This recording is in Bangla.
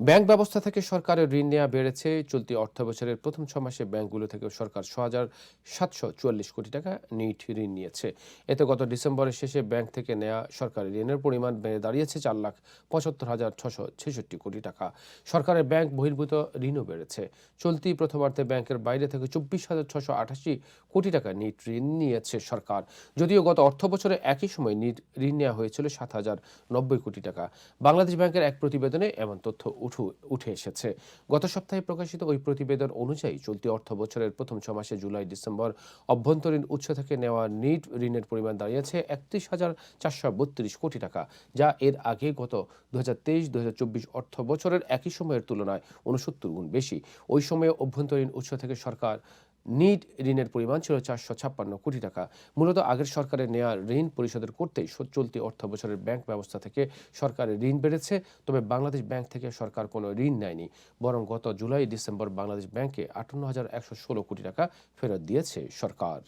ব্যাংক ব্যবস্থা থেকে সরকারের ঋণ নেওয়া বেড়েছে। চলতি অর্থ বছরের প্রথম ছ মাসে ব্যাংকগুলো থেকে সরকার ছ হাজার সাতশো চুয়াল্লিশ কোটি টাকা নিট ঋণ নিয়েছে। এতে গত ডিসেম্বরের শেষে ব্যাংক থেকে নেওয়া সরকারি ঋণের পরিমাণ বেড়ে দাঁড়িয়েছে চার লাখ পঁচাত্তর হাজার ছশো ছেষট্টি কোটি টাকা। সরকারের ব্যাংক বহির্ভূত ঋণও বেড়েছে। চলতি প্রথমার্ধে ব্যাংকের বাইরে থেকে চব্বিশ হাজার ছশো আঠাশি কোটি টাকা নিট ঋণ নিয়েছে সরকার। যদিও গত অর্থ বছরে একই সময় নিট ঋণ নেওয়া হয়েছিল সাত হাজার নব্বই কোটি টাকা। বাংলাদেশ ব্যাংকের এক প্রতিবেদনে এমন তথ্য উঠু, উঠে এসেছে। গত সপ্তাহে প্রকাশিত ওই প্রতিবেদন অনুযায়ী চলতি অর্থ বছরের প্রথম ছ মাসে জুলাই, ডিসেম্বর অভ্যন্তরীণ উৎস থেকে নেওয়া নিট ঋণের পরিমাণ দাঁড়িয়েছে একত্রিশ হাজার চারশো বত্রিশ কোটি টাকা, যা এর আগে গত দু হাজার তেইশ দু হাজার চব্বিশ অর্থ বছরের একই সময়ের তুলনায় উনসত্তর গুণ বেশি। ওই সময়ে অভ্যন্তরীণ উৎস থেকে সরকার নিট ঋণের পরিমাণ ছিল চারশো ছাপ্পান্ন কোটি টাকা। মূলত আগের সরকারের নেওয়া ঋণ পরিশোধের করতেই চলতি অর্থ বছরের ব্যাংক ব্যবস্থা থেকে সরকারের ঋণ বেড়েছে। তবে বাংলাদেশ ব্যাংক থেকে সরকার কোনো ঋণ নেয়নি, বরং গত জুলাই ডিসেম্বর বাংলাদেশ ব্যাংকে আটান্ন হাজার একশো ষোলো কোটি টাকা ফেরত দিয়েছে সরকার।